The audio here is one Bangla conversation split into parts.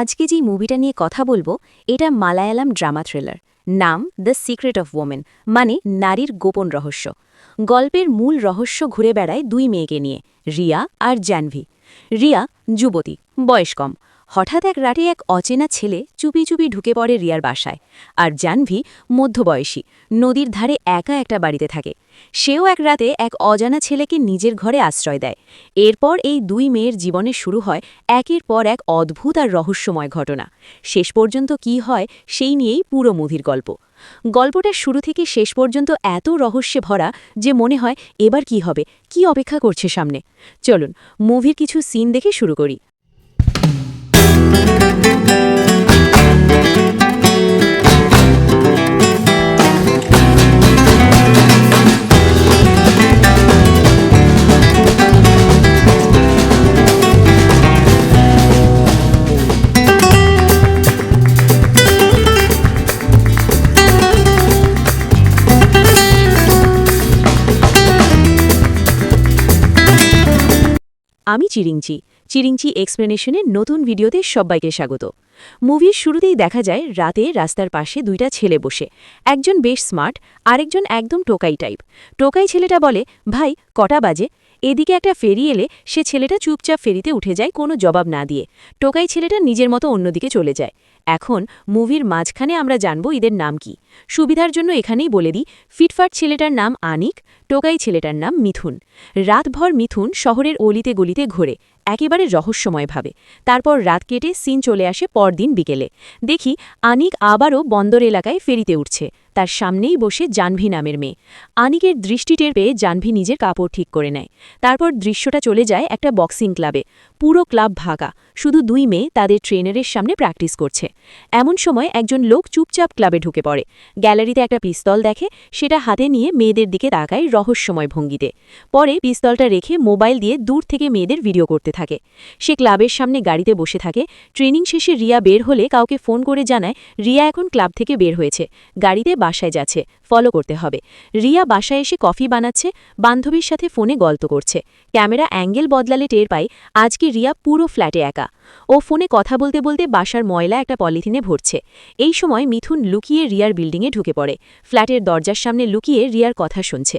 আজকে যেই মুভিটা নিয়ে কথা বলব, এটা মালায়ালাম ড্রামা থ্রিলার। নাম দ্য সিক্রেট অফ ওমেন মানে নারীর গোপন রহস্য। গল্পের মূল রহস্য ঘুরে বেড়ায় দুই মেয়েকে নিয়ে, রিয়া আর জ্যানভি রিয়া যুবতী, বয়স কম। হঠাৎ এক রাতে এক অচেনা ছেলে চুপি চুপি ঢুকে পড়ে রিয়ার বাসায়। আর জানভি মধ্যবয়সী, নদীর ধারে একা একটা বাড়িতে থাকে। সেও এক রাতে এক অজানা ছেলেকে নিজের ঘরে আশ্রয় দেয়। এরপর এই দুই মেয়ের জীবনে শুরু হয় একের পর এক অদ্ভুত আর রহস্যময় ঘটনা। শেষ পর্যন্ত কি হয় সেই নিয়েই পুরো মুভির গল্প। গল্পটা শুরু থেকে শেষ পর্যন্ত এত রহস্যে ভরা যে মনে হয়, এবার কি হবে? কি অপেক্ষা করছে সামনে? চলুন, মুভির কিছু সিন দেখে শুরু করি। আমি চিরিংচি। চিরিংচি এক্সপ্লেনেশনের নতুন ভিডিওতে সবাইকে স্বাগত। মুভির শুরুতেই দেখা যায়, রাতে রাস্তার পাশে দুইটা ছেলে বসে। একজন বেশ স্মার্ট, আরেকজন একদম টোকাই টাইপ। টোকাই ছেলেটা বলে, ভাই, কটা বাজে? এদিকে একটা ফেরি এলে সে ছেলেটা চুপচাপ ফেরিতে উঠে যায় কোনো জবাব না দিয়ে। টোকাই ছেলেটা নিজের মতো অন্যদিকে চলে যায়। এখন মুভির মাঝখানে আমরা জানব এদের নাম কি। সুবিধার জন্য এখানেই বলে দিই, ফিটফাট ছেলেটার নাম আনিক, টোকাই ছেলেটার নাম মিথুন। রাতভর মিথুন শহরের অলিতে গলিতে ঘোরে, একেবারে রহস্যময়ভাবে তারপর রাত কেটে সিন চলে আসে পরদিন বিকেলে। দেখি আনিক আবারও বন্দর এলাকায় ফেরিতে উঠছে। তার সামনেই বসে জানভি নামের মেয়ে। আনিকের দৃষ্টি টের পেয়ে জানভি নিজের কাপড় ঠিক করে নেয়। তারপর দৃশ্যটা চলে যায় একটা বক্সিং ক্লাবে। পুরো ক্লাব ভাগা। শুধু দুই মেয়ে তাদের ট্রেনারের সামনে প্র্যাকটিস করছে। এমন সময় একজন লোক চুপচাপ ক্লাবে ঢুকে পড়ে। গ্যালারিতে একটা পিস্তল দেখে, সেটা হাতে নিয়ে মেয়েদের দিকে তাকায় রহস্যময় ভঙ্গিতে। পরে পিস্তলটা রেখে মোবাইল দিয়ে দূর থেকে মেয়েদের ভিডিও করতে থাকে। সে ক্লাবের সামনে গাড়িতে বসে থাকে। ট্রেনিং শেষে রিয়া বের হলে কাউকে ফোন করে জানায়, রিয়া এখন ক্লাব থেকে বের হয়েছে। গাড়িতে বাসায় যাচ্ছে ফলো করতে হবে। রিয়া বাসায় এসে কফি বানাচ্ছে, বান্ধবীর সাথে ফোনে গল্প করছে। ক্যামেরা অ্যাঙ্গেল বদলালে টের পাই আজকে রিয়া পুরো ফ্ল্যাটে একা। ও ফোনে কথা বলতে বলতে বাসার ময়লা একটা পলিথিনে ভরছে। এই সময় মিথুন লুকিয়ে রিয়ার বিল্ডিংয়ে ঢুকে পড়ে। ফ্ল্যাটের দরজার সামনে লুকিয়ে রিয়ার কথা শুনছে।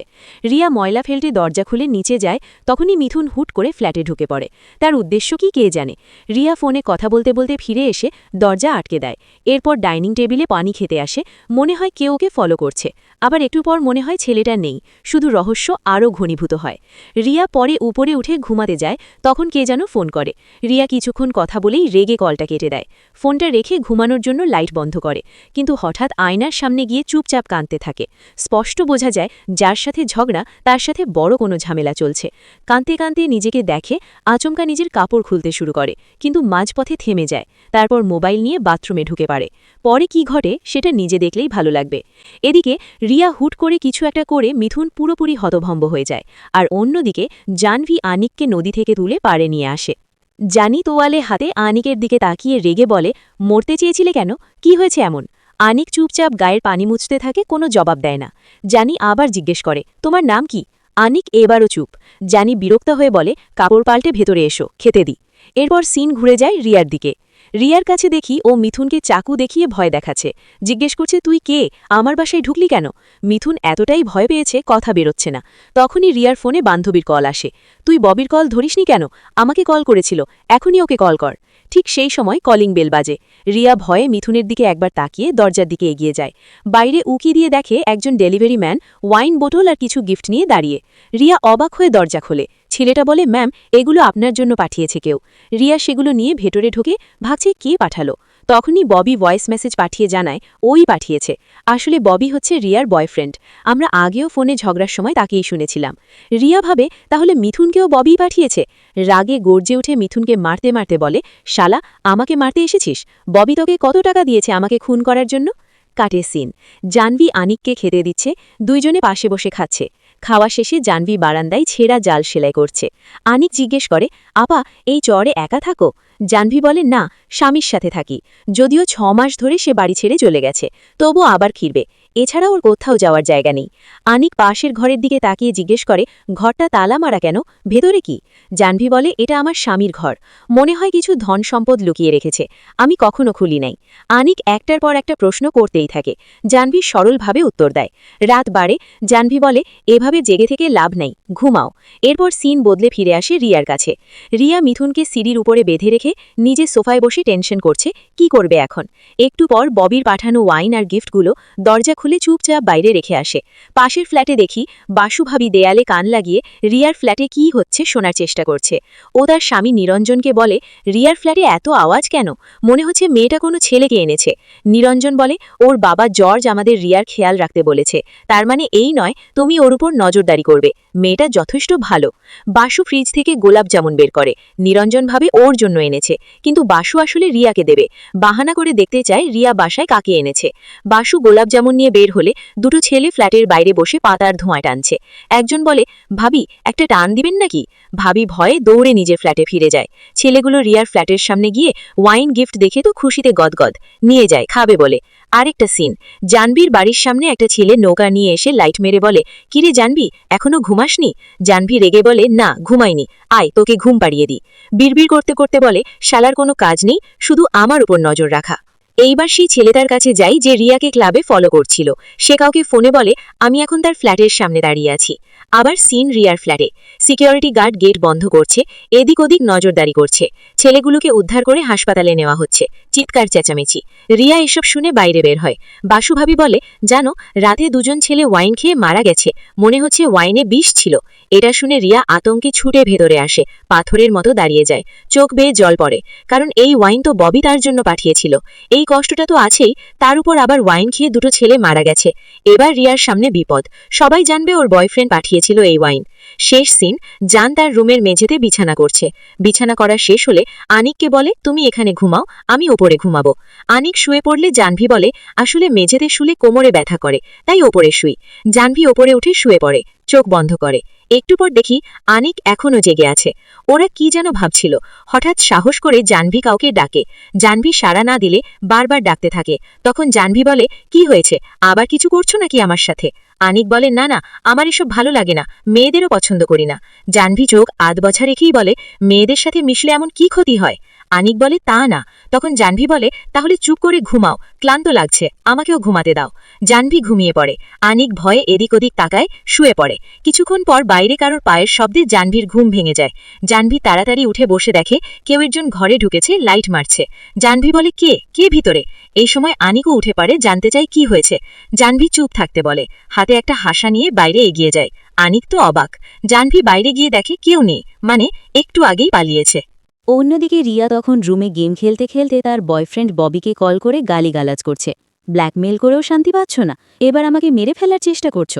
রিয়া ময়লা ফেলতে দরজা খুলে নিচে যায়, তখনই মিথুন হুট করে ফ্ল্যাটে ঢুকে পড়ে। তার উদ্দেশ্য কি কে জানে? রিয়া ফোনে কথা বলতে বলতে ফিরে এসে দরজা আটকে দেয়। এরপর ডাইনিং টেবিলে পানি খেতে আসে। মনে হয় কেউ ওকে ফলো করছে। আবার একটু পর মনে হয় ছেলেটা নেই। শুধু রহস্য আরও ঘনীভূত হয়। রিয়া পরে উপরে উঠে ঘুমাতে যায়, তখন কে যেন ফোন করে। রিয়া কিছুক্ষণ কথা বলেই রেগে কলটা কেটে দেয়। ফোনটা রেখে ঘুমানোর জন্য লাইট বন্ধ করে। কিন্তু হঠাৎ আয়নার সামনে গিয়ে চুপচাপ কাঁদতে থাকে। স্পষ্ট বোঝা যায়, যার সাথে ঝগড়া, তার সাথে বড় কোনো ঝামেলা চলছে। কাঁদতে কাঁদতে নিজেকে দেখে আচমকা নিজের কাপড় খুলতে শুরু করে, কিন্তু মাঝপথে থেমে যায়। তারপর মোবাইল নিয়ে বাথরুমে ঢুকে পারে পরে কি ঘটে সেটা নিজে দেখলেই ভালো লাগবে। এদিকে রিয়া হুট করে কিছু একটা করে মিথুন পুরোপুরি হতভম্ব হয়ে যায়। আর অন্যদিকে জানভি আনিককে নদী থেকে তুলে পাড়ে নিয়ে আসে। জানি তোয়ালে হাতে আনিকের দিকে তাকিয়ে রেগে বলে, মরতে চেয়েছিলে কেন? কি হয়েছে এমন? আনিক চুপচাপ গায়ের পানি মুছতে থাকে, কোনো জবাব দেয় না। জানি আবার জিজ্ঞেস করে, তোমার নাম কি? আনিক এবারও চুপ। জানি বিরক্ত হয়ে বলে, কাপড় পাল্টে ভেতরে এসো, খেতে দি। এরপর সিন ঘুরে যায় রিয়ার দিকে। রিয়ার কাছে দেখি ও মিথুনকে চাকু দেখিয়ে ভয় দেখাচ্ছে। জিজ্ঞেস করছে, তুই কে? আমার বাসায় ঢুকলি কেন? মিথুন এতটাই ভয় পেয়েছে, কথা বেরোচ্ছে না। তখনই রিয়ার ফোনে বান্ধবীর কল আসে। তুই ববির কল ধরিসনি কেন? আমাকে কল করেছিল, এখনই ওকে কল কর। ঠিক সেই সময় কলিং বেল বাজে। রিয়া ভয়ে মিথুনের দিকে একবার তাকিয়ে দরজার দিকে এগিয়ে যায়। বাইরে উকি দিয়ে দেখে একজন ডেলিভারি ম্যান ওয়াইন বোটল আর কিছু গিফট নিয়ে দাঁড়িয়ে। রিয়া অবাক হয়ে দরজা খোলে। ছেলেটা বলে, ম্যাম, এগুলো আপনার জন্য পাঠিয়েছে কেউ। রিয়া সেগুলো নিয়ে ভেতরে ঢুকে ভাবছে কে পাঠালো। তখনই ববি ভয়েস মেসেজ পাঠিয়ে জানায়, ওই পাঠিয়েছে। আসলে ববি হচ্ছে রিয়ার বয়ফ্রেন্ড। আমরা আগেও ফোনে ঝগড়ার সময় তাকেই শুনেছিলাম। রিয়া ভাবে, তাহলে মিথুনকেও ববি পাঠিয়েছে? রাগে গর্জে উঠে মিথুনকে মারতে মারতে বলে, শালা, আমাকে মারতে এসেছিস? ববি তোকে কত টাকা দিয়েছে আমাকে খুন করার জন্য? কাটে সিন। জানভি আনিককে খেতে দিচ্ছে, দুইজনে পাশে বসে খাচ্ছে। খাওয়া শেষে জানভি বারান্দায় ছেঁড়া জাল সেলাই করছে। আনিক জিজ্ঞেস করে, আপা, এই চরে একা থাকো? জানভি বলে, না, স্বামীর সাথে থাকি। যদিও ছ মাস ধরে সে বাড়ি ছেড়ে চলে গেছে, তবু আবার ফিরবে। এছাড়া ওর কোথাও যাওয়ার জায়গা নেই। আনিক পাশের ঘরের দিকে তাকিয়ে জিজ্ঞেস করে, ঘরটা তালা মারা কেন? ভেতরে কি? জানভি বলে, এটা আমার স্বামীর ঘর। মনে হয় কিছু ধন সম্পদ লুকিয়ে রেখেছে। আমি কখনো খুলি নাই। আনিক একটার পর একটা প্রশ্ন করতেই থাকে। জানভি সরলভাবে উত্তর দেয়। রাত বাড়ে। জানভি বলে, এভাবে জেগে থেকে লাভ নাই। ঘুমাও। এরপর সিন বদলে ফিরে আসে রিয়ার কাছে। রিয়া মিথুনকে সিঁড়ির উপরে বেঁধে রেখে নিজে সোফায় বসে টেনশন করছে, কি করবে এখন? একটু পর ববির পাঠানো ওয়াইন আর গিফটগুলো দরজা খুলে চুপচাপ বাইরে রেখে আসে। পাশের ফ্ল্যাটে দেখি বাসুভাবি দেয়ালে কান লাগিয়ে, রিয়ার ফ্ল্যাটে কি হচ্ছে শোনার চেষ্টা করছে। ও তার স্বামী নিরঞ্জনকে বলে, রিয়ার ফ্ল্যাটে এত আওয়াজ কেন? মনে হচ্ছে মেয়েটা কোনো ছেলেকে এনেছে। নিরঞ্জন বলে, ওর বাবা জর্জ আমাদের রিয়ার খেয়াল রাখতে বলেছে। তার মানে এই নয়, তুমি ওর উপর নজরদারি করবে। মেয়েটা যথেষ্ট ভালো। বাসু ফ্রিজ থেকে গোলাপ জামুন বের করে। নিরঞ্জন ভাবে ওর জন্য এনেছে। কিন্তু বাসু আসলে রিয়াকে দেবে। বাহানা করে দেখতে চায় রিয়া বাসায় কাকে এনেছে। বাসু গোলাপ জামুন নিয়ে বের হলে দুটো ছেলে ফ্ল্যাটের বাইরে বসে পাতার ধোঁয়া টানছে। একজন বলে, ভাবি, একটা টান দিবেন নাকি? ভাবি ভয়ে দৌড়ে নিজের ফ্ল্যাটে ফিরে যায়। ছেলেগুলো রিয়ার ফ্ল্যাটের সামনে গিয়ে ওয়াইন গিফট দেখে তো খুশিতে গদগদ। নিয়ে যায়, খাবে বলে। আরেকটা সিন। জানবির বাড়ির সামনে একটা ছেলে নৌকা নিয়ে এসে লাইট মেরে বলে, কিরে জানবি এখনও ঘুমাসনি? জানভি রেগে বলে, না, ঘুমাইনি। আয়, তোকে ঘুম পাড়িয়ে দি বিড়বিড় করতে করতে বলে, শালার কোনো কাজ নেই, শুধু আমার উপর নজর রাখা। এইবার সেই ছেলে তার কাছে যাই যে রিয়াকে ক্লাবে ফলো করছিল। সে কাউকে ফোনে বলে, আমি এখন তার ফ্ল্যাটের সামনে দাঁড়িয়ে আছি। আবার সিন রিয়ার ফ্ল্যাটে। সিকিউরিটি গার্ড গেট বন্ধ করছে, এদিক ওদিক নজরদারি করছে। ছেলেগুলোকে উদ্ধার করে হাসপাতালে নেওয়া হচ্ছে। চিৎকার চেঁচামেচি। রিয়া এসব শুনে বাইরে বের হয়। বাসুভাবি বলে, জানো, রাতে দুজন ছেলে ওয়াইন খেয়ে মারা গেছে। মনে হচ্ছে ওয়াইনে বিষ ছিল। এটা শুনে রিয়া আতঙ্কে ছুটে ভেতরে আসে, পাথরের মতো দাঁড়িয়ে যায়। চোখ বেয়ে জল পড়ে। কারণ এই ওয়াইন তো ববি তার জন্য পাঠিয়েছিল। এই কষ্টটা তো আছেই, তার উপর আবার ওয়াইন খেয়ে দুটো ছেলে মারা গেছে। এবার রিয়ার সামনে বিপদ। সবাই জানবে ওর বয়ফ্রেন্ড পাঠিয়েছিল এই ওয়াইন। শেষ সিন, জান তার রুমের মেঝেতে বিছানা করছে। বিছানা করা শেষ হলে আনিককে বলে, তুমি এখানে ঘুমাও, আমি ওপরে ঘুমাবো। আনিক শুয়ে পড়লে জানভি বলে, আসলে মেঝেতে শুলে কোমরে ব্যথা করে, তাই ওপরে শুই। জানভি ওপরে উঠে শুয়ে পড়ে, চোখ বন্ধ করে। একটু পর দেখি আনিক এখনও জেগে আছে। ওরা কি যেন ভাবছিল। হঠাৎ সাহস করে জানভি কাউকে ডাকে। জানভি সাড়া না দিলে বারবার ডাকতে থাকে। তখন জানভি বলে, কি হয়েছে? আবার কিছু করছ নাকি আমার সাথে? আনিক বলে না না, আমার এসব ভালো লাগে না, মেয়েদেরও পছন্দ করি না। জানভি চোখ আধ বছা রেখেই বলে, মেয়েদের সাথে মিশলে এমন কি ক্ষতি হয়? আনিক বলে, তা না। তখন জানভি বলে, তাহলে চুপ করে ঘুমাও, ক্লান্ত লাগছে, আমাকেও ঘুমাতে দাও। জানভি ঘুমিয়ে পড়ে। আনিক ভয়ে এদিক ওদিক তাকায়, শুয়ে পড়ে। কিছুক্ষণ পর বাইরে কারোর পায়ের শব্দে জানভির ঘুম ভেঙে যায়। জানভি তাড়াতাড়ি উঠে বসে দেখে, কেউ একজন ঘরে ঢুকেছে, লাইট মারছে। জানভি বলে, কে? কে ভিতরে? এই সময় আনিকও উঠে পারে জানতে চাই কি হয়েছে। জানভি চুপ থাকতে বলে, হাতে একটা হাসা নিয়ে বাইরে এগিয়ে যায়। আনিক তো অবাক। জানভি বাইরে গিয়ে দেখে, কেউ নেই। মানে একটু আগেই পালিয়েছে। অন্যদিকে রিয়া তখন রুমে গেম খেলতে খেলতে তার বয়ফ্রেন্ড ববিকে কল করে গালিগালাজ করছে। ব্ল্যাকমেল করেও শান্তি পাচ্ছ না। এবার আমাকে মেরে ফেলার চেষ্টা করছ।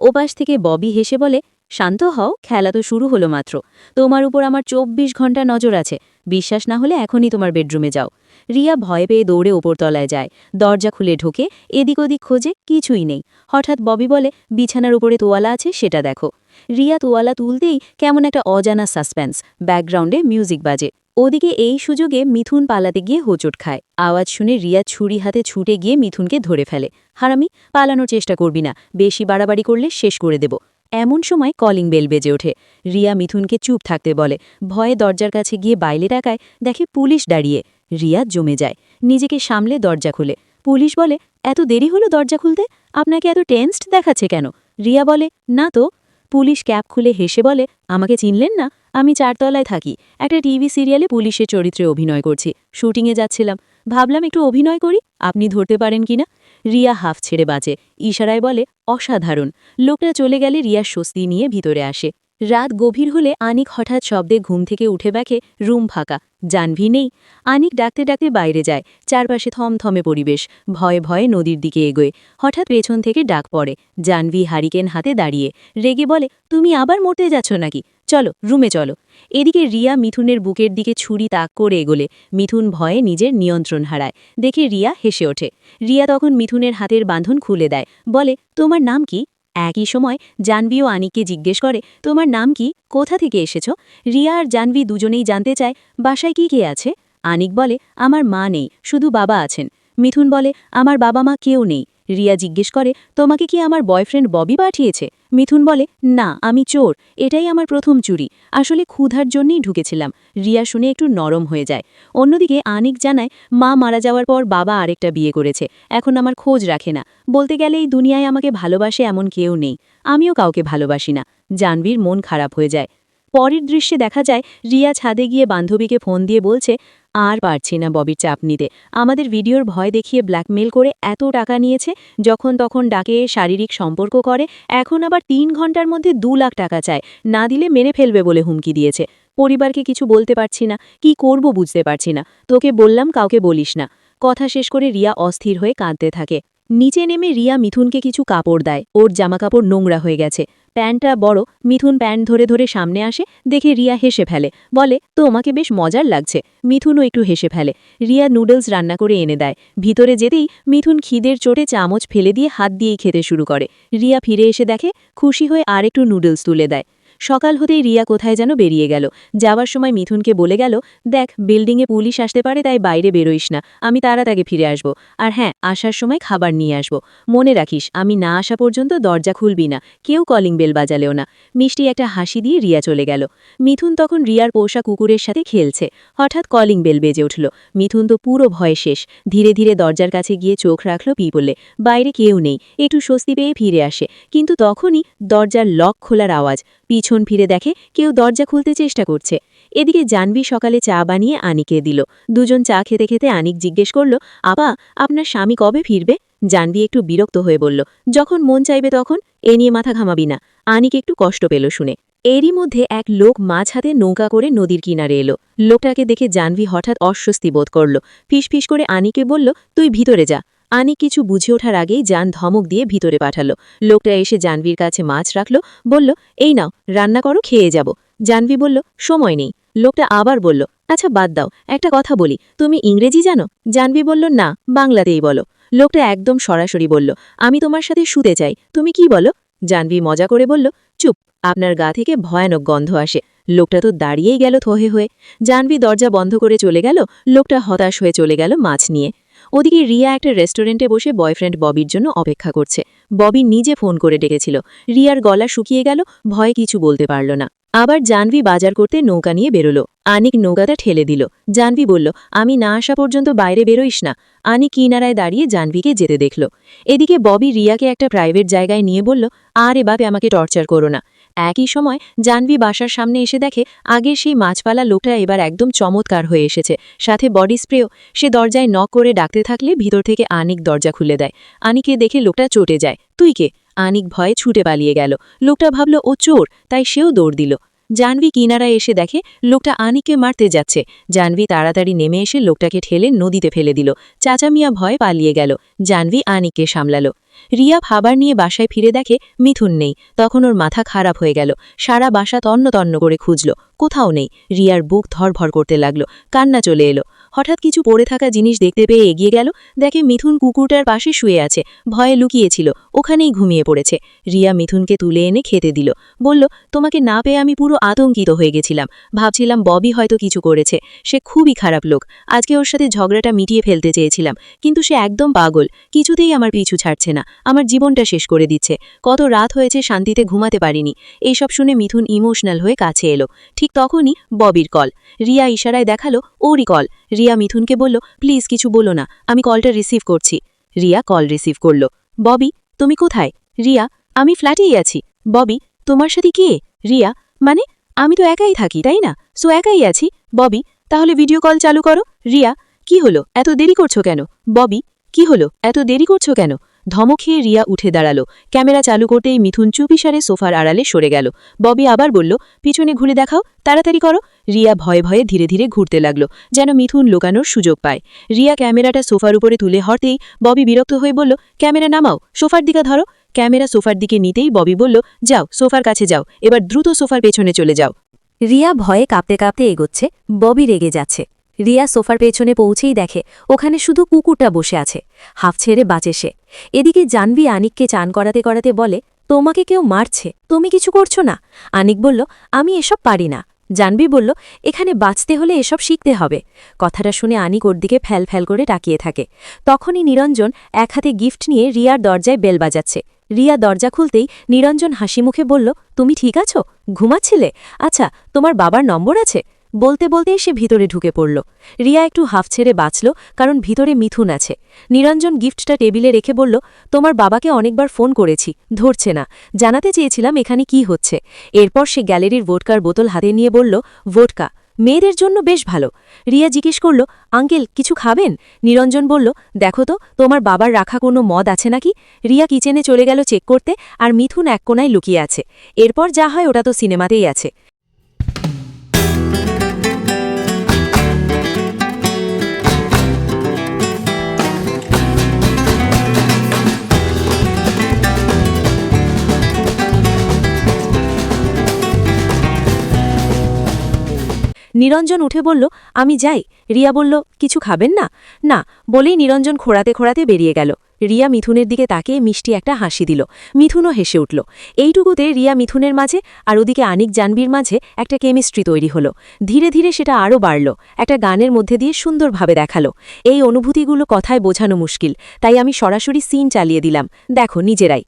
ওপাশ থেকে ববি হেসে বলে, শান্ত হও, খেলা তো শুরু হলো মাত্র। তোমার উপর আমার চব্বিশ ঘণ্টা নজর আছে। বিশ্বাস না হলে এখনই তোমার বেডরুমে যাও। রিয়া ভয় পেয়ে দৌড়ে ওপরতলায় যায়। দরজা খুলে ঢোকে, এদিক ওদিক খোঁজে কিছুই নেই। হঠাৎ ববি বলে, বিছানার উপরে তোয়ালা আছে, সেটা দেখো। রিয়া তোয়ালা তুলতেই কেমন একটা অজানা সাসপেন্স, ব্যাকগ্রাউন্ডে মিউজিক বাজে। ওদিকে এই সুযোগে মিথুন পালাতে গিয়ে হোঁচট খায়। আওয়াজ শুনে রিয়া ছুরি হাতে ছুটে গিয়ে মিথুনকে ধরে ফেলে। হারামি, পালানোর চেষ্টা করবি না, বেশি বাড়াবাড়ি করলে শেষ করে দেব। এমন সময় কলিং বেল বেজে ওঠে। রিয়া মিথুনকে চুপ থাকতে বলে। ভয়ে দরজার কাছে গিয়ে বাইলে টাকায় দেখে পুলিশ দাঁড়িয়ে। রিয়া জমে যায়। নিজেকে সামলে দরজা খুলে। পুলিশ বলে, এত দেরি হলো দরজা খুলতে? আপনাকে এত টেন্সড দেখাচ্ছে কেন? রিয়া বলে, না তো পুলিশ ক্যাপ খুলে হেসে বলে, আমাকে চিনলেন না? আমি চারতলায় থাকি। একটা টিভি সিরিয়ালে পুলিশের চরিত্রে অভিনয় করছি। শুটিংয়ে যাচ্ছিলাম। ভাবলাম একটু অভিনয় করি। আপনি ধরতে পারেন কিনা রিয়া হাফ ছেড়ে বাঁচে ইশারায় বলে, অসাধারণ। লোকটা চলে গেলে রিয়া স্বস্তি নিয়ে ভিতরে আসে। রাত গভীর হলে আনিক হঠাৎ শব্দে ঘুম থেকে উঠে দেখে, রুম ফাঁকা জানভি নেই। আনিক ডাকতে ডাকতে বাইরে যায়। চারপাশে থমথমে পরিবেশ, ভয়ে ভয়ে নদীর দিকে এগোয়। হঠাৎ পেছন থেকে ডাক পড়ে জানভি হারিকেন হাতে দাঁড়িয়ে। রেগে বলে, তুমি আবার মরতে যাচ্ছ নাকি? চলো, রুমে চলো। এদিকে রিয়া মিথুনের বুকের দিকে ছুরি তাক করে এগোলে। মিথুন ভয়ে নিজের নিয়ন্ত্রণ হারায়। দেখে রিয়া হেসে ওঠে। রিয়া তখন মিথুনের হাতের বাঁধন খুলে দেয়। বলে, তোমার নাম কি? একই সময় জানভি ও আনিকে জিজ্ঞেস করে, তোমার নাম কি? কোথা থেকে এসেছ? রিয়া আর জানভি দুজনেই জানতে চায়, বাসায় কি কে আছে? আনিক বলে, আমার মা নেই, শুধু বাবা আছেন। মিথুন বলে, আমার বাবা মা কেউ নেই। রিয়া জিজ্ঞেস করে, তোমাকে কি আমার বয়ফ্রেন্ড ববি পাঠিয়েছে? মিথুন বলে, না, আমি চোর। এটাই আমার প্রথম চুরি। আসলে ক্ষুধার জন্যই ঢুকেছিলাম। রিয়া শুনে একটু নরম হয়ে যায়। অন্যদিকে আনিক জানায়, মা মারা যাওয়ার পর বাবা আরেকটা বিয়ে করেছে। এখন আমার খোঁজ রাখে না। বলতে গেলে এই দুনিয়ায় আমাকে ভালোবাসে এমন কেউ নেই। আমিও কাউকে ভালোবাসি না। জানবীর মন খারাপ হয়ে যায়। পরের দৃশ্যে দেখা যায়, রিয়া ছাদে গিয়ে বান্ধবীকে ফোন দিয়ে বলছে আর পারছি না, ববির চাপ নিতে। আমাদের ভিডিওর ভয় দেখিয়ে ব্ল্যাকমেল করে এত টাকা নিয়েছে, যখন তখন ডাকে শারীরিক সম্পর্ক করে, এখন আবার তিন ঘণ্টার মধ্যে দু লাখ টাকা চায়। না দিলে মেরে ফেলবে বলে হুমকি দিয়েছে। পরিবারকে কিছু বলতে পারছি না, কি করব বুঝতে পারছি না। তোকে বললাম, কাউকে বলিস না। কথা শেষ করে রিয়া অস্থির হয়ে কাঁদতে থাকে। নিচে নেমে রিয়া মিথুনকে কিছু কাপড় দেয়। ওর জামাকাপড় নোংরা হয়ে গেছে। প্যান্টটা বড়, মিথুন প্যান্ট ধরে ধরে সামনে আসে, দেখে রিয়া হেসে ফেলে। বলে, তো আমাকে বেশ মজার লাগছে। মিথুনও একটু হেসে ফেলে। রিয়া নুডলস রান্না করে এনে দেয়। ভিতরে যেতেই মিথুন খিদের চোটে চামচ ফেলে দিয়ে হাত দিয়েই খেতে শুরু করে। রিয়া ফিরে এসে দেখে, খুশি হয়ে আর একটু নুডলস তুলে দেয়। সকাল হতেই রিয়া কোথায় যেন বেরিয়ে গেল। যাওয়ার সময় মিথুনকে বলে গেল, দেখ, বিল্ডিংয়ে পুলিশ আসতে পারে, তাই বাইরে বেরোইস না। আমি তাড়াতাড়ি ফিরে আসব। আর হ্যাঁ আসার সময় খাবার নিয়ে আসব। মনে রাখিস, আমি না আসা পর্যন্ত দরজা খুলবি না। কেউ কলিং বেল বাজালেও না। মিষ্টি একটা হাসি দিয়ে রিয়া চলে গেল। মিথুন তখন রিয়ার পোষা কুকুরের সাথে খেলছে। হঠাৎ কলিং বেল বেজে উঠল। মিথুন তো পুরো ভয়ে শেষ। ধীরে ধীরে দরজার কাছে গিয়ে চোখ রাখল পিপলে। বাইরে কেউ নেই। একটু স্বস্তি পেয়ে ফিরে আসে। কিন্তু তখনই দরজার লক খোলার আওয়াজ। পিছন ফিরে দেখে কেউ দরজা খুলতে চেষ্টা করছে। এদিকে জানবি সকালে চা বানিয়ে আনিকে দিল। দুজন চা খেতে খেতে আনিক জিজ্ঞেস করল, আপা, আপনার স্বামী কবে ফিরবে? জানবি একটু বিরক্ত হয়ে বলল, যখন মন চাইবে তখন, এ নিয়ে মাথা ঘামাবি না। আনিক একটু কষ্ট পেল শুনে। এরই মধ্যে এক লোক মাছ হাতে নৌকা করে নদীর কিনারে এলো। লোকটাকে দেখে জানভি হঠাৎ অস্বস্তি বোধ করল। ফিসফিস করে আনিকে বলল, তুই ভিতরে যা। আনি কিছু বুঝে ওঠার আগেই জান ধমক দিয়ে ভিতরে পাঠালো। লোকটা এসে জানভির কাছে মাছ রাখল, বলল, এই নাও, রান্না করো, খেয়ে যাব। জানভি বলল, সময় নেই। লোকটা আবার বলল আচ্ছা বাদ দাও, একটা কথা বলি, তুমি ইংরেজি জানো? জানভি বলল, না, বাংলাতেই বলো। লোকটা একদম সরাসরি বলল, আমি তোমার সাথে শুতে চাই, তুমি কি বলো? জানভি মজা করে বলল, চুপ, আপনার গা থেকে ভয়ানক গন্ধ আসে। লোকটা তো দাঁড়িয়েই গেল থহে হয়ে। জানভি দরজা বন্ধ করে চলে গেল, লোকটা হতাশ হয়ে চলে গেল মাছ নিয়ে। ওদিকে রিয়া একটা রেস্টুরেন্টে বসে বয়ফ্রেন্ড ববির জন্য অপেক্ষা করছে। ববি নিজে ফোন করে ডেকেছিল। রিয়ার গলা শুকিয়ে গেল, ভয়ে কিছু বলতে পারল না। আবার জানভি বাজার করতে নৌকা নিয়ে বেরোলো। আনিক নৌকাটা ঠেলে দিল। জানভি বলল, আমি না আসা পর্যন্ত বাইরে বেরোইস না। আনিক কিনারায় দাঁড়িয়ে জানভিকে যেতে দেখল। এদিকে ববি রিয়াকে একটা প্রাইভেট জায়গায় নিয়ে বলল, আরে বাপে, আমাকে টর্চার করো না। একই সময় জানভি বাসার সামনে এসে দেখে আগে সেই মাছপালা লোকটা এবার একদম চমৎকার হয়ে এসেছে। সাথে বডি স্প্রেও সে দরজায় নক করে ডাকতে থাকলে ভিতর থেকে আনিক দরজা খুলে দেয়। আনিকে দেখে লোকটা চটে যায়। তুই কে? আনিক ভয়ে ছুটে পালিয়ে গেল। লোকটা ভাবল, ও চোর। তাই সেও দৌড় দিল। জানভি কিনারা এসে দেখে লোকটা আনিককে মারতে যাচ্ছে। জানভি তাড়াতাড়ি নেমে এসে লোকটাকে ঠেলে নদীতে ফেলে দিল। চাচা মিয়া ভয় পালিয়ে গেল। জানভি আনিককে সামলালো। রিয়া খাবার নিয়ে বাসায় ফিরে দেখে মিথুন নেই। তখন ওর মাথা খারাপ হয়ে গেল। সারা বাসা তন্ন তন্ন করে খুঁজল। কোথাও নেই। রিয়ার বুক ধরভর করতে লাগল। কান্না চলে এলো। হঠাৎ কিছু পড়ে থাকা জিনিস দেখতে পেয়ে এগিয়ে গেল। দেখে মিথুন কুকুরটার পাশে শুয়ে আছে। ভয়ে লুকিয়েছিল। ওখানেই ঘুমিয়ে পড়েছে। রিয়া মিথুনকে তুলে এনে খেতে দিল। বলল, তোমাকে না পেয়ে আমি পুরো আতঙ্কিত হয়ে গেছিলাম। ভাবছিলাম ববি হয়তো কিছু করেছে। সে খুবই খারাপ লোক। আজকে ওর সাথে ঝগড়াটা মিটিয়ে ফেলতে চেয়েছিলাম। কিন্তু সে একদম পাগল। কিছুতেই আমার পিছু ছাড়ছে না। আমার জীবনটা শেষ করে দিচ্ছে। কত রাত হয়েছে শান্তিতে ঘুমাতে পারিনি। এইসব শুনে মিথুন ইমোশনাল হয়ে কাছে এলো। ঠিক তখনই ববির কল। রিয়া ইশারায় দেখাল, ওরই কল। রিয়া মিথুনকে বলল, প্লিজ কিছু বলো না, আমি কলটা রিসিভ করছি। রিয়া কল রিসিভ করল। ববি, তুমি কোথায়? রিয়া, আমি ফ্ল্যাটেই আছি। ববি, তোমার সাথে কে? রিয়া মানে আমি তো একাই থাকি, তাই না? সো একাই আছি। ববি, তাহলে ভিডিও কল চালু করো। রিয়া, কি হলো? এত দেরি করছ কেন? ববি, কি হলো? এত দেরি করছ কেন? ধমক রিয়া উঠে দাঁড়াল। ক্যামেরা চালু করতেই মিথুন চুপিসারে সোফার আড়ালে সরে গেল। ববি আবার বলল, পিছনে ঘুরে দেখাও, তাড়াতাড়ি করো। রিয়া ভয়ে ভয়ে ধীরে ধীরে ঘুরতে লাগল, যেন মিথুন লুকানোর সুযোগ পায়। রিয়া ক্যামেরাটা সোফার উপরে তুলে হরতেই ববি বিরক্ত হয়ে বলল, ক্যামেরা নামাও, সোফার দিকে ধরো। ক্যামেরা সোফার দিকে নিতেই ববি বলল, যাও, সোফার কাছে যাও, এবার দ্রুত সোফার পেছনে চলে যাও। রিয়া ভয়ে কাঁপতে কাঁপতে এগোচ্ছে, ববি রেগে যাচ্ছে। রিয়া সোফার পেছনে পৌঁছেই দেখে, ওখানে শুধু কুকুরটা বসে আছে। হাফ ছেড়ে বাঁচে সে। এদিকে জানবি আনিককে চান করাতে করাতে বলে, তোমাকে কেউ মারছে? তুমি কিছু করছ না? আনিক বলল, আমি এসব পারি না। জানবি বলল, এখানে বাঁচতে হলে এসব শিখতে হবে। কথাটা শুনে আনিক ওর দিকে ফ্যাল ফ্যাল করে তাকিয়ে থাকে। তখনই নিরঞ্জন এক হাতে গিফট নিয়ে রিয়ার দরজায় বেল বাজাচ্ছে। রিয়া দরজা খুলতেই নিরঞ্জন হাসি মুখে বলল, তুমি ঠিক আছো? ঘুমাচ্ছিলে? আচ্ছা তোমার বাবার নম্বর আছে? বলতে বলতেই সে ভিতরে ঢুকে পড়ল। রিয়া একটু হাফ ছেড়ে বাঁচল, কারণ ভিতরে মিথুন আছে। নিরঞ্জন গিফটটা টেবিলে রেখে বলল, তোমার বাবাকে অনেকবার ফোন করেছি, ধরছে না। জানাতে চেয়েছিলাম এখানে কি হচ্ছে। এরপর সে গ্যালারির ভোটকার বোতল হাতে নিয়ে বলল, ভোটকা, মেয়েদের জন্য বেশ ভালো। রিয়া জিজ্ঞেস করল, আঙ্কেল, কিছু খাবেন? নিরঞ্জন বলল, দেখো তো, তোমার বাবার রাখা কোনো মদ আছে নাকি? রিয়া কিচেনে চলে গেল চেক করতে, আর মিথুন এক কোনায় লুকিয়ে আছে। এরপর যা হয় ওটা তো সিনেমাতেই আছে। নিরঞ্জন উঠে বলল, আমি যাই। রিয়া বলল, কিছু খাবেন না? না। বলেই নিরঞ্জন খোড়াতে খোড়াতে বেরিয়ে গেল। রিয়া মিথুনের দিকে তাকিয়ে মিষ্টি একটা হাসি দিল। মিথুনও হেসে উঠল। এইটুকুতে রিয়া মিথুনের মাঝে আর ওদিকে আনিক জানবির মাঝে একটা কেমিস্ট্রি তৈরি হলো। ধীরে ধীরে সেটা আরও বাড়ল। একটা গানের মধ্যে দিয়ে সুন্দরভাবে দেখাল। এই অনুভূতিগুলো কথায় বোঝানো মুশকিল, তাই আমি সরাসরি সিন চালিয়ে দিলাম। দেখো, নিজেরাই।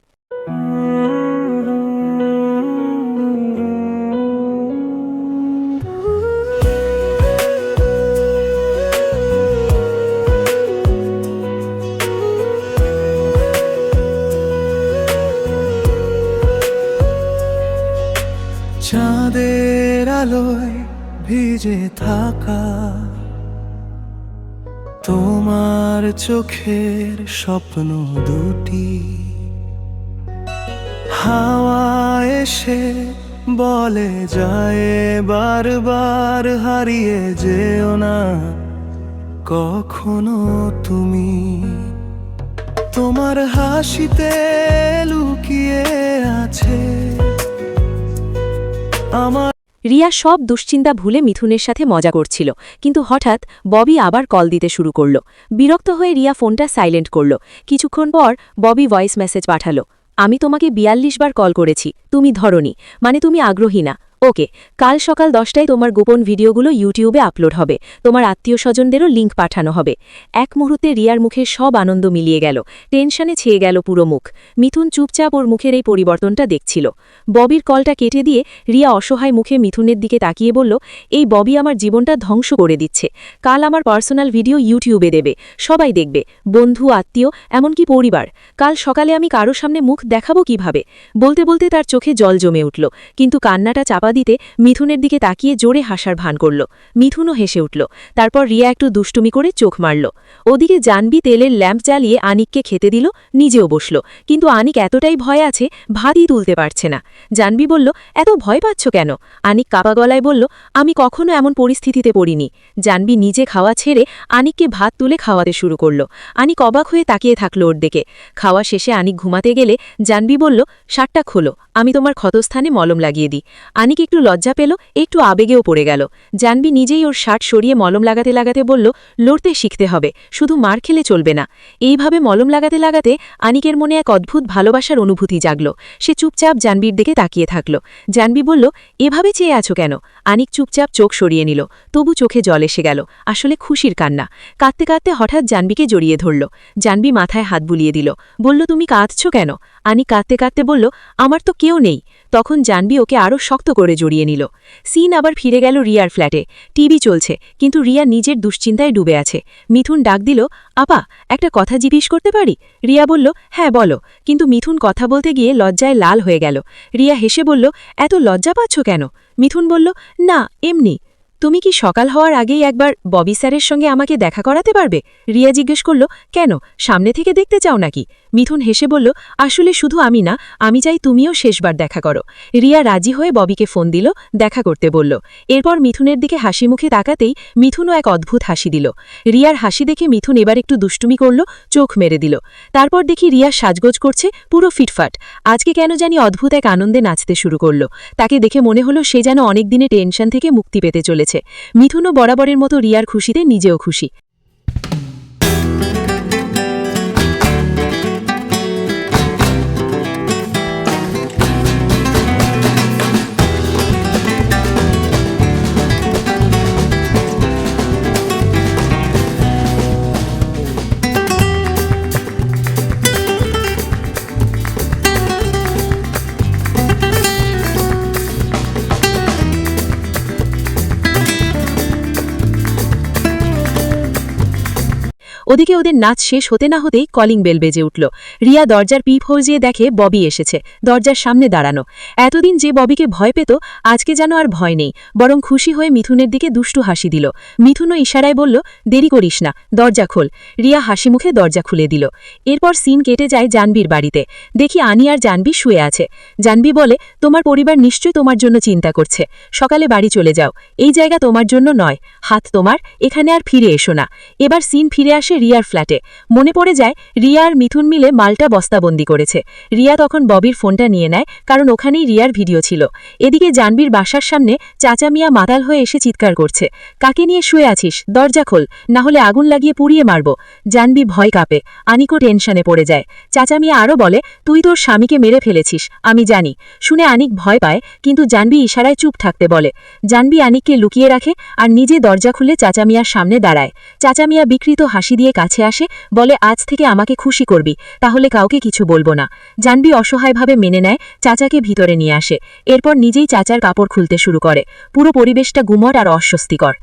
ভিজে থাকা, তোমার চোখের স্বপ্ন দুটি। হাওয়া এসে বলে, যায় বারবার, হারিয়ে যেও না। কখনো তুমি তোমার হাসিতে লুকিয়ে আছে। আমার রিয়া সব দুশ্চিন্তা ভুলে মিথুনের সাথে মজা করছিল, কিন্তু হঠাৎ ববি আবার কল দিতে শুরু করল। বিরক্ত হয়ে রিয়া ফোনটা সাইলেন্ট করল। কিছুক্ষণ পর ববি ভয়েস মেসেজ পাঠালো, আমি তোমাকে বিয়াল্লিশ বার কল করেছি, তুমি ধরনি মানে তুমি আগ্রহী না। ওকে, কাল সকাল দশটায় তোমার গোপন ভিডিওগুলো ইউটিউবে আপলোড হবে। তোমার আত্মীয় স্বজনদেরও লিঙ্ক পাঠানো হবে। এক মুহূর্তে রিয়ার মুখে সব আনন্দ মিলিয়ে গেল। টেনশনে ছেয়ে গেল পুরো মুখ। মিথুন চুপচাপ ওর মুখের এই পরিবর্তনটা দেখছিল। ববির কলটা কেটে দিয়ে রিয়া অসহায় মুখে মিথুনের দিকে তাকিয়ে বলল, এই ববি আমার জীবনটা ধ্বংস করে দিচ্ছে। কাল আমার পার্সোনাল ভিডিও ইউটিউবে দেবে। সবাই দেখবে। বন্ধু, আত্মীয়, এমনকি পরিবার। কাল সকালে আমি কারও সামনে মুখ দেখাবো কীভাবে? বলতে বলতে তার চোখে জল জমে উঠল। কিন্তু কান্নাটা চাপা দিতে মিথুনের দিকে তাকিয়ে জোরে হাসার ভান করল। মিথুনও হেসে উঠল। তারপর রিয়া একটু দুষ্টুমি করে চোখ মারল। ওদিকে জানবি তেলের ল্যাম্প জ্বালিয়ে আনিককে খেতে দিল, নিজেও বসল। কিন্তু আনিক এতটাই ভয় আছে, ভাতই তুলতে পারছে না। জানবি বলল, এত ভয় পাচ্ছ কেন? আনিক কাপা গলায় বলল, আমি কখনো এমন পরিস্থিতিতে পড়িনি। জানবি নিজে খাওয়া ছেড়ে আনিককে ভাত তুলে খাওয়াতে শুরু করল। আনিক অবাক হয়ে তাকিয়ে থাকল ওর দিকে। খাওয়া শেষে আনিক ঘুমাতে গেলে জানবি বলল, শার্টটা খোলো, আমি তোমার ক্ষতস্থানে মলম লাগিয়ে দিই। আনিক একটু লজ্জা পেল, একটু আবেগেও পড়ে গেল। জানবি নিজেই ওর শার্ট সরিয়ে মলম লাগাতে লাগাতে বলল, লড়তে শিখতে হবে, শুধু মার খেলে চলবে না। এইভাবে মলম লাগাতে লাগাতে আনিকের মনে এক অদ্ভুত ভালোবাসার অনুভূতি জাগল। সে চুপচাপ জানবির দিকে তাকিয়ে থাকল। জানবি বলল, এভাবে চেয়ে আছো কেন? আনিক চুপচাপ চোখ সরিয়ে নিল। তবু চোখে জল এসে গেল। আসলে খুশির কান্না। কাঁদতে কাঁদতে হঠাৎ জানবিকে জড়িয়ে ধরল। জানবি মাথায় হাত বুলিয়ে দিল, বলল, তুমি কাঁদছ কেন? আনিক কাঁদতে কাঁদতে বলল, আমার তো কেউ নেই। তখন জানবি ওকে আরও শক্ত করে জড়িয়ে নিল। সিন আবার ফিরে গেল রিয়ার ফ্ল্যাটে। টিভি চলছে, কিন্তু রিয়া নিজের দুশ্চিন্তায় ডুবে আছে। মিথুন ডাক দিল, আপা, একটা কথা জিজ্ঞেস করতে পারি? রিয়া বলল হ্যাঁ বলো। কিন্তু মিথুন কথা বলতে গিয়ে লজ্জায় লাল হয়ে গেল। রিয়া হেসে বলল, এত লজ্জা পাচ্ছ কেন? মিথুন বলল, না, এমনি। তুমি কি সকাল হওয়ার আগেই একবার ববি স্যারের সঙ্গে আমাকে দেখা করাতে পারবে? রিয়া জিজ্ঞেস করল, কেন? সামনে থেকে দেখতে চাও নাকি? মিথুন হেসে বলল, আসলে শুধু আমি না, আমি চাই তুমিও শেষবার দেখা করো। রিয়া রাজি হয়ে ববিকে ফোন দিল, দেখা করতে বলল। এরপর মিথুনের দিকে হাসি মুখে তাকাতেই মিথুনও এক অদ্ভুত হাসি দিল। রিয়ার হাসি দেখে মিথুন এবার একটু দুষ্টুমি করল, চোখ মেরে দিল। তারপর দেখি রিয়া সাজগোজ করছে পুরো ফিটফাট। আজকে কেন জানি অদ্ভুত এক আনন্দে নাচতে শুরু করল। তাকে দেখে মনে হলো সে যেন অনেক দিনে টেনশন থেকে মুক্তি পেতে চলেছে। মিথুনও বরাবরের মতো রিয়ার খুশিতে নিজেও খুশি। ওদিকে ওদের নাচ শেষ হতে না হতেই কলিং বেল বেজে উঠল। রিয়া দরজার পিপ হজিয়ে দেখে ববি এসেছে, দরজার সামনে দাঁড়ানো। এতদিন যে ববিকে ভয় পেত, আজকে যেন আর ভয় নেই, বরং খুশি হয়ে মিথুনের দিকে দুষ্টু হাসি দিল। মিথুনও ইশারায় বলল, দেরি করিস না, দরজা খোল। রিয়া হাসি মুখে দরজা খুলে দিল। এরপর সিন কেটে যায় জানবির বাড়িতে। দেখি আনি আর জানবি শুয়ে আছে। জানবি বলে, তোমার পরিবার নিশ্চয় তোমার জন্য চিন্তা করছে। সকালে বাড়ি চলে যাও। এই জায়গা তোমার জন্য নয়, হাত তোমার, এখানে আর ফিরে এসো না। এবার সিন ফিরে আসে রিয়ার ফ্ল্যাটে। মনে পড়ে যায়, রিয়া আর মিথুন মিলে মালটা বস্তাবন্দি করেছে। রিয়া তখন ববির ফোনটা নিয়ে নেয়, কারণ ওখানেই রিয়ার ভিডিও ছিল। এদিকে জানবির বাসার সামনে চাচা মিয়া মাতাল হয়ে এসে চিৎকার করছে। কাকে নিয়ে শুয়ে আছিস? দরজা খোল, না হলে আগুন লাগিয়ে পুড়িয়ে মারব। জানবি ভয় কাঁপে আনিকও টেনশনে পড়ে যায়। চাচা মিয়া আরও বলে, তুই তোর স্বামীকে মেরে ফেলেছিস, আমি জানি। শুনে আনিক ভয় পায়, কিন্তু জানবি ইশারায় চুপ থাকতে বলে। জানবি আনিককে লুকিয়ে রাখে আর নিজে দরজা খুলে চাচা মিয়ার সামনে দাঁড়ায়। চাচা মিয়া বিকৃত হাসি কাছে আসে, বলে, আজ থেকে আমাকে খুশি করবি, তাহলে কাউকে কিছু বলব না। জানবি অসহায়ভাবে মেনে নেয়, চাচাকে ভিতরে নিয়ে আসে। এরপর নিজেই চাচার কাপড় খুলতে শুরু করে। পুরো পরিবেশটা গুমট আর অস্বস্তিকর।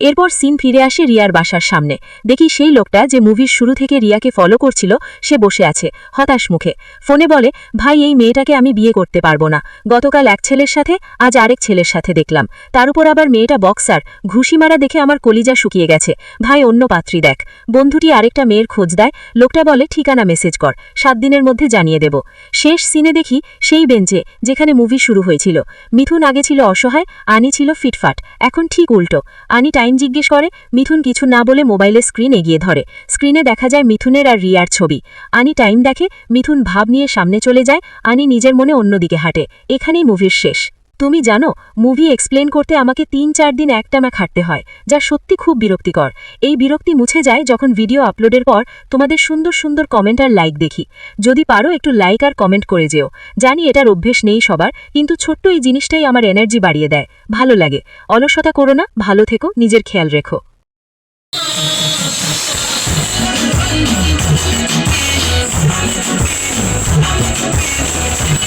এরপর সিন ফিরে আসে রিয়ার বাসার সামনে। দেখি সেই লোকটা যে মুভির শুরু থেকে রিয়াকে ফলো করছিল, সে বসে আছে, হতাশ মুখে। ফোনে বলে, ভাই, এই মেয়েটাকে আমি বিয়ে করতে পারব না। গতকাল এক ছেলের সাথে, আজ আরেক ছেলের সাথে দেখলাম। তার উপর আবার মেয়েটা বক্সার ঘুষি মারা দেখে আমার কলিজা শুকিয়ে গেছে। ভাই, অন্য পাত্রী দেখ। বন্ধুটি আরেকটা মেয়ের খোঁজ দেয়। লোকটা বলে, ঠিকানা মেসেজ কর, সাত দিনের মধ্যে জানিয়ে দেব। শেষ সিনে দেখি সেই বেঞ্চে, যেখানে মুভি শুরু হয়েছিল। মিথুন আগে ছিল অসহায়, আনি ছিল ফিটফাট। এখন ঠিক উল্টো। আনি টাইম জিজ্ঞেস করে, মিথুন কিছু না বলে মোবাইলের স্ক্রিন এগিয়ে ধরে। স্ক্রিনে দেখা যায় মিথুনের আর রিয়ার ছবি। আনি টাইম দেখে মিথুন ভাব নিয়ে সামনে চলে যায়, আনি নিজের মনে অন্যদিকে হাঁটে। এখানেই মুভির শেষ। তুমি জানো, মুভি এক্সপ্লেন করতে আমাকে তিন চার দিন একটানা খাটতে হয়, যা সত্যি খুব বিরক্তিকর। এই বিরক্তি মুছে যায় যখন ভিডিও আপলোডের পর তোমাদের সুন্দর সুন্দর কমেন্ট আর লাইক দেখি। যদি পারো একটু লাইক আর কমেন্ট করে যেও। জানি এটার অভ্যেস নেই সবার, কিন্তু ছোট্ট এই জিনিসটাই আমার এনার্জি বাড়িয়ে দেয়। ভালো লাগে। অলসতা করো না, ভালো থেকো, নিজের খেয়াল রেখো।